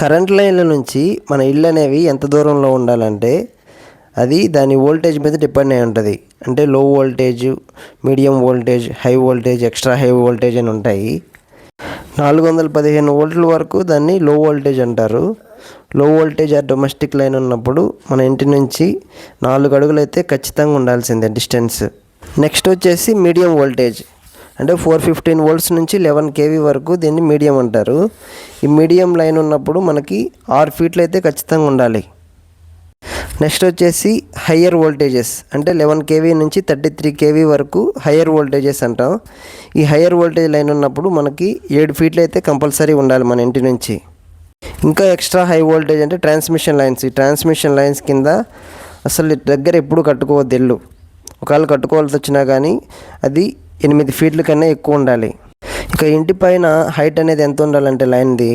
Current లైన్ల నుంచి మన ఇల్లు అనేవి ఎంత దూరంలో ఉండాలంటే అది దాని వోల్టేజ్ మీద డిపెండ్ అయి ఉంటుంది. అంటే low voltage medium voltage high voltage extra high voltage అని ఉంటాయి. నాలుగు వందల పదిహేను వోల్ట్ల వరకు దాన్ని లో వోల్టేజ్ అంటారు. లో వోల్టేజ్ ఆ డొమెస్టిక్ లైన్ ఉన్నప్పుడు మన ఇంటి నుంచి నాలుగు అడుగులు అయితే ఖచ్చితంగా ఉండాల్సిందే డిస్టెన్స్ నెక్స్ట్ వచ్చేసి మీడియం వోల్టేజ్ అంటే ఫోర్ ఫిఫ్టీన్ వోల్ట్స్ నుంచి లెవెన్ కేవీ వరకు దీన్ని మీడియం అంటారు. ఈ మీడియం లైన్ ఉన్నప్పుడు మనకి ఆరు ఫీట్లు అయితే ఖచ్చితంగా ఉండాలి. నెక్స్ట్ వచ్చేసి హయ్యర్ వోల్టేజెస్ అంటే లెవెన్ కేవీ నుంచి థర్టీ త్రీ కేవీ వరకు హయ్యర్ వోల్టేజెస్ అంటాం. ఈ హయ్యర్ వోల్టేజ్ లైన్ ఉన్నప్పుడు మనకి ఏడు ఫీట్లు అయితే కంపల్సరీ ఉండాలి మన ఇంటి నుంచి. ఇంకా ఎక్స్ట్రా హై వోల్టేజ్ అంటే ట్రాన్స్మిషన్ లైన్స్ ఈ ట్రాన్స్మిషన్ లైన్స్ కింద అసలు దగ్గర ఎప్పుడు కట్టుకోవద్దు ఇల్లు. ఒకవేళ కట్టుకోవాల్సి వచ్చినా కానీ అది ఎనిమిది ఫీట్ల కన్నా ఎక్కువ ఉండాలి. ఇక ఇంటి పైన హైట్ అనేది ఎంత ఉండాలంటే లైన్ది